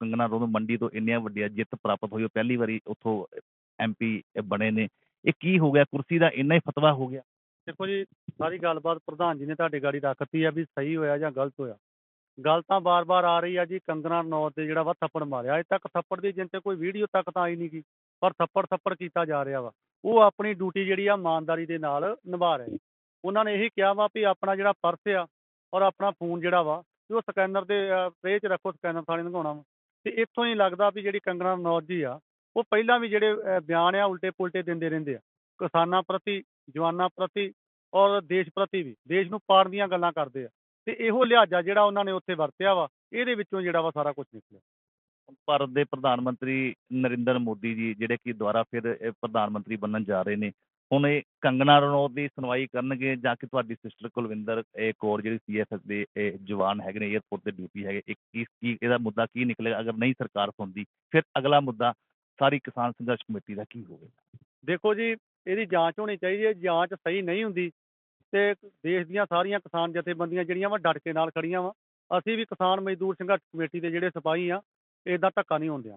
ਕੰਗਨਾ ਰਣੌਤ ਮੰਡੀ ਤੋਂ ਇੰਨੀਆਂ ਵੱਡੀਆਂ ਜਿੱਤ ਪ੍ਰਾਪਤ ਹੋਈ, ਉਹ ਪਹਿਲੀ ਵਾਰੀ ਉੱਥੋਂ ਐਮਪੀ ਬਣੇ ਨੇ। ਇਹ ਕੀ ਹੋ ਗਿਆ? ਕੁਰਸੀ ਦਾ ਇੰਨਾ ਹੀ ਫਤਵਾ ਹੋ ਗਿਆ। ਦੇਖੋ ਜੀ, ਸਾਰੀ ਗੱਲਬਾਤ ਪ੍ਰਧਾਨ ਜੀ ਨੇ ਤੁਹਾਡੇ ਗਾੜੀ ਰੱਖਤੀ ਆ ਵੀ ਸਹੀ ਹੋਇਆ ਜਾਂ ਗਲਤ ਹੋਇਆ। ਗੱਲ ਤਾਂ ਬਾਰ-ਬਾਰ ਆ ਰਹੀ ਆ ਜੀ ਕੰਗਨਾ ਰਣੌਤ ਦੇ ਜਿਹੜਾ ਵਾ ਥੱਪੜ ਮਾਰਿਆ। ਅਜੇ ਤੱਕ ਥੱਪੜ ਦੀ ਜਿੰਨ ਤੇ ਕੋਈ ਵੀਡੀਓ ਤੱਕ ਤਾਂ ਆਈ ਨਹੀਂ ਗੀ, ਪਰ ਥੱਪੜ ਥੱਪੜ ਕੀਤਾ ਜਾ ਰਿਹਾ ਵਾ। ਉਹ ਆਪਣੀ ਡਿਊਟੀ ਜਿਹੜੀ ਆ ਇਮਾਨਦਾਰੀ ਦੇ ਨਾਲ ਨਿਭਾ ਰਹੇ। ਨੇ। ਉਹਨਾਂ ਨੇ ਇਹੀ ਕਿਹਾ ਵਾ ਵੀ ਆਪਣਾ ਜਿਹੜਾ ਪਰਸ ਆ ਔਰ ਆਪਣਾ ਫੋਨ ਜਿਹੜਾ ਵਾ ਉਹ ਸਕੈਨਰ ਦੇ ਪੇਜ 'ਚ ਰੱਖੋ, ਸਕੈਨਰ ਥਾਣੇ ਲੰਘਾਉਣਾ ਵਾ। ਤੇ ਇੱਥੋਂ ਹੀ ਲੱਗਦਾ ਵੀ ਜਿਹੜੀ ਕੰਗਣਾ ਰਣੌਤ ਜੀ ਆ, ਉਹ ਪਹਿਲਾਂ ਵੀ ਜਿਹੜੇ ਬਿਆਨ ਆ ਉਲਟੇ ਪੁਲਟੇ ਦਿੰਦੇ ਰਹਿੰਦੇ ਆ। ਕਿਸਾਨਾਂ ਪ੍ਰਤੀ, ਜਵਾਨਾਂ ਪ੍ਰਤੀ ਔਰ ਦੇਸ਼ ਪ੍ਰਤੀ ਵੀ, ਦੇਸ਼ ਨੂੰ ਪਾੜ ਦੀਆਂ ਗੱਲਾਂ ਕਰਦੇ ਆ। ਤੇ ਇਹੋ ਲਿਹਾਜ਼ਾ ਜਿਹੜਾ ਉਹਨਾਂ ਨੇ ਉੱਥੇ ਵਰਤਿਆ ਵਾ, ਇਹਦੇ ਵਿੱਚੋਂ ਜਿਹੜਾ ਵਾ ਸਾਰਾ ਕੁਝ ਨਿਕਲਿਆ। ਭਾਰਤ ਦੇ ਪ੍ਰਧਾਨ ਮੰਤਰੀ ਨਰਿੰਦਰ ਮੋਦੀ ਜੀ, ਜਿਹੜੇ ਕਿ ਦੁਬਾਰਾ ਫਿਰ ਪ੍ਰਧਾਨ ਮੰਤਰੀ ਬਣਨ ਜਾ ਰਹੇ ਨੇ ਹੁਣ ਇਹ ਕੰਗਣਾ ਰਣੌਤ ਦੀ ਸੁਣਵਾਈ ਕਰਨਗੇ ਜਾਂ ਕਿ ਤੁਹਾਡੀ ਸਿਸਟਰ ਕੁਲਵਿੰਦਰ, ਇਹ ਕੌਰ ਜਿਹੜੀ ਸੀਐਫਐਸ ਦੇ ਜਵਾਨ ਹੈਗੇ ਨੇ 에ਅਰਪੋਰਟ ਦੇ ਡਿਊਟੀ ਹੈਗੇ, ਇਹ ਕੀ ਕੀ ਇਹਦਾ ਮੁੱਦਾ ਕੀ ਨਿਕਲੇਗਾ ਅਗਰ ਨਹੀਂ ਸਰਕਾਰ ਸੁਣਦੀ, ਫਿਰ ਅਗਲਾ ਮੁੱਦਾ ਸਾਰੀ ਕਿਸਾਨ ਸੰਘਰਸ਼ ਕਮੇਟੀ ਦਾ ਕੀ ਹੋਵੇਗਾ? ਦੇਖੋ ਜੀ, ਇਹਦੀ ਜਾਂਚ ਹੋਣੀ ਚਾਹੀਦੀ ਹੈ, ਜਾਂਚ ਸਹੀ ਨਹੀਂ ਹੁੰਦੀ ਤੇ ਦੇਸ਼ ਦੀਆਂ ਸਾਰੀਆਂ ਕਿਸਾਨ ਜਥੇਬੰਦੀਆਂ ਜਿਹੜੀਆਂ ਵਾ, ਡਟ ਕੇ ਨਾਲ ਖੜੀਆਂ ਵਾ। ਅਸੀਂ ਵੀ ਕਿਸਾਨ ਮਜ਼ਦੂਰ ਸੰਘਰਸ਼ ਕਮੇਟੀ ਦੇ ਜਿਹੜੇ ਸਿਪਾਹੀ ਆ ਇਦਾਂ ਧੱਕਾ ਨਹੀਂ ਹੋਣ ਦਿਆਂਗੇ।